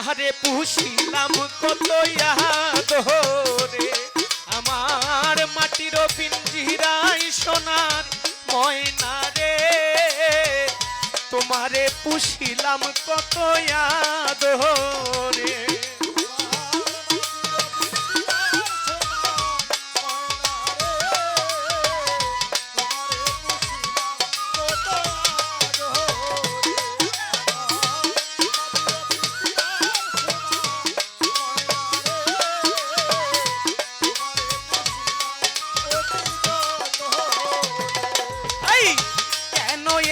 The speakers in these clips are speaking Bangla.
তোমারে পুষিলাম কত ধরে আমার মাটির পিঞ্জিরাই সোনার ময়না রে। তোমারে পুষিলাম কত ইয়াদ এই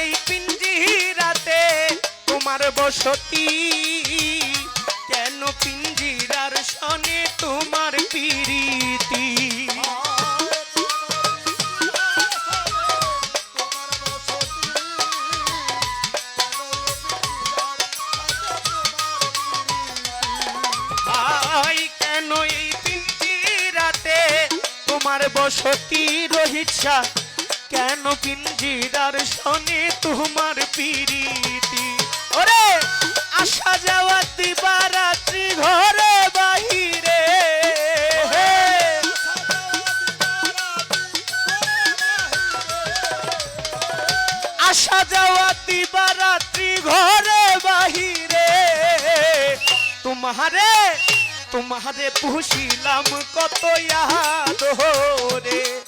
এই পিঞ্জিরাতে তোমার বসতি। কেন পিঞ্জিরার সনে তোমার পিরিতি? কেন এই পিঞ্জিরাতে তোমার বসতি রহিছা কেন পিঞ্জিরার সনে তোমার পিরিতি? ওরে, আসা যাওয়া দিবারাত্রি ঘরে বাহিরে। আসা যাওয়া দিবারাত্রি ঘরে বাহিরে। তোমারে তোমারে পুষিলাম কত রে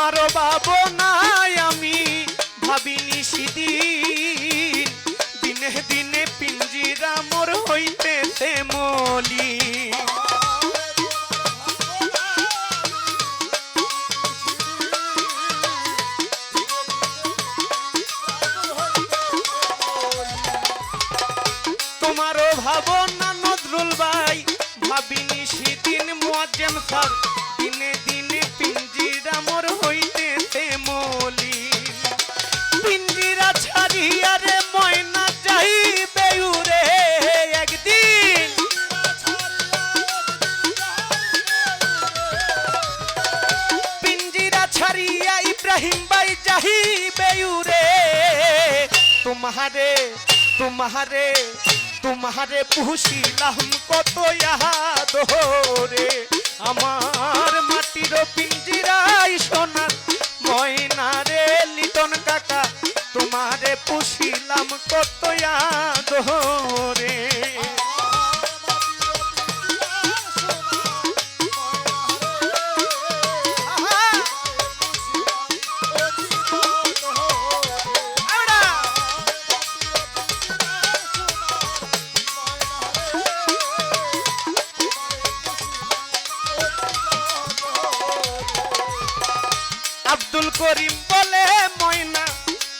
তোমারও ভাবনায় আমি, ভাবিনি সেদিন। দিনে দিনে পিঞ্জিরা মোর হইতেছে মলি। ভাবনা নজরুল ভাই, ভাবিনি সেদিন মোয়াজ্জেম স্যার দিনে দিনে উড়ে তোমারে তোমারে তোমারে পুষিলাম কত ধরে আমার মাটির আব্দুল করিম বলে ময়না,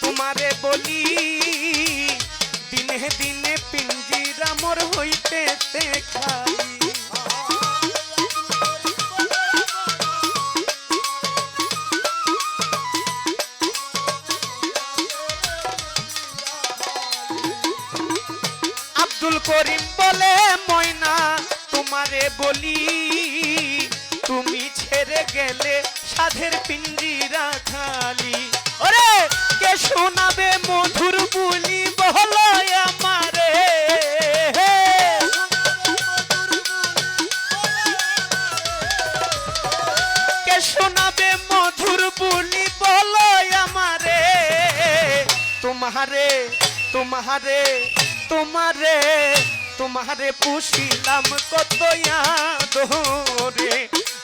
তোমারে বলি, দিনে দিনে পিঞ্জিরা মোর হইতেছে খালি আব্দুল করিম বলে ময়না, তোমারে বলি, তুমি ছেড়ে গেলে সাধের পিঞ্জিরা খালি। ওরে, কে শোনাবে মধুর বুলি? বহল আমারে। কে শোনাবে মধুর বুলি? বল আমারে। তোমারে তোমারে তোমারে তোমারে পুষিলাম কত ধরে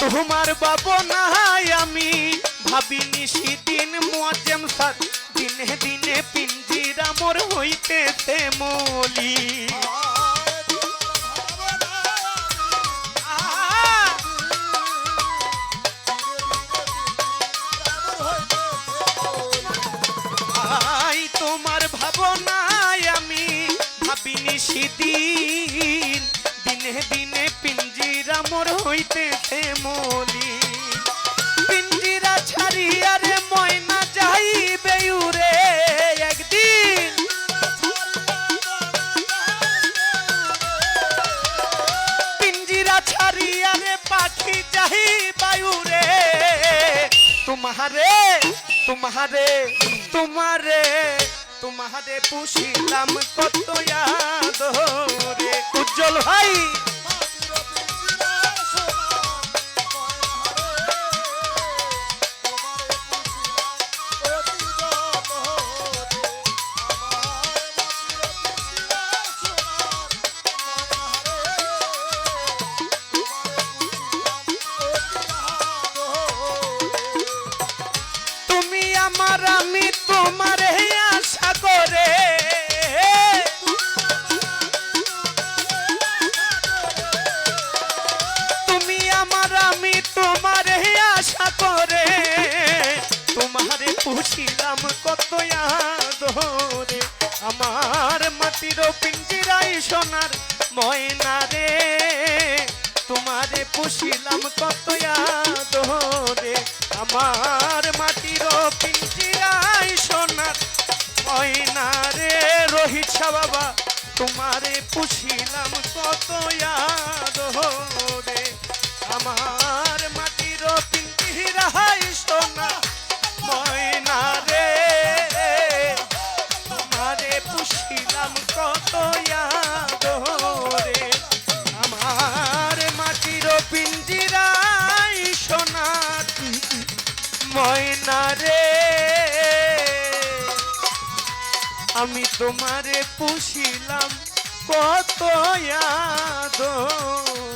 তোমার বাবনায় আমি। ভাবিনি সেদিন মোয়াজ্জেম স্যার, দিনে দিনে পিঞ্জিরা মোর হইতেছে মলি। তোমার ভাবনায় আমি ভাবিনি সেদিন। দিনে দিনে মোর হইতেছে মলি। পিঞ্জিরা ছাড়িয়া রে ময়না যাইবে উরে একদিন। পিঞ্জিরা ছাড়িয়া রে পাখি যাই বায়ুরে তোমারে তোমারে তোমারে তোমারে পুষিলাম কত উজ্জ্বল ভাই পিঞ্জিরাই সোনার ময়না রে। তোমারে পুছিলাম কত রে আমার মাটির পিঞ্জিরাই সোনার ময়না রে। রোহিত বাবা, তোমারে পুছিলাম কত ময়না রে। আমি তোমারে পুষিলাম কত আদর।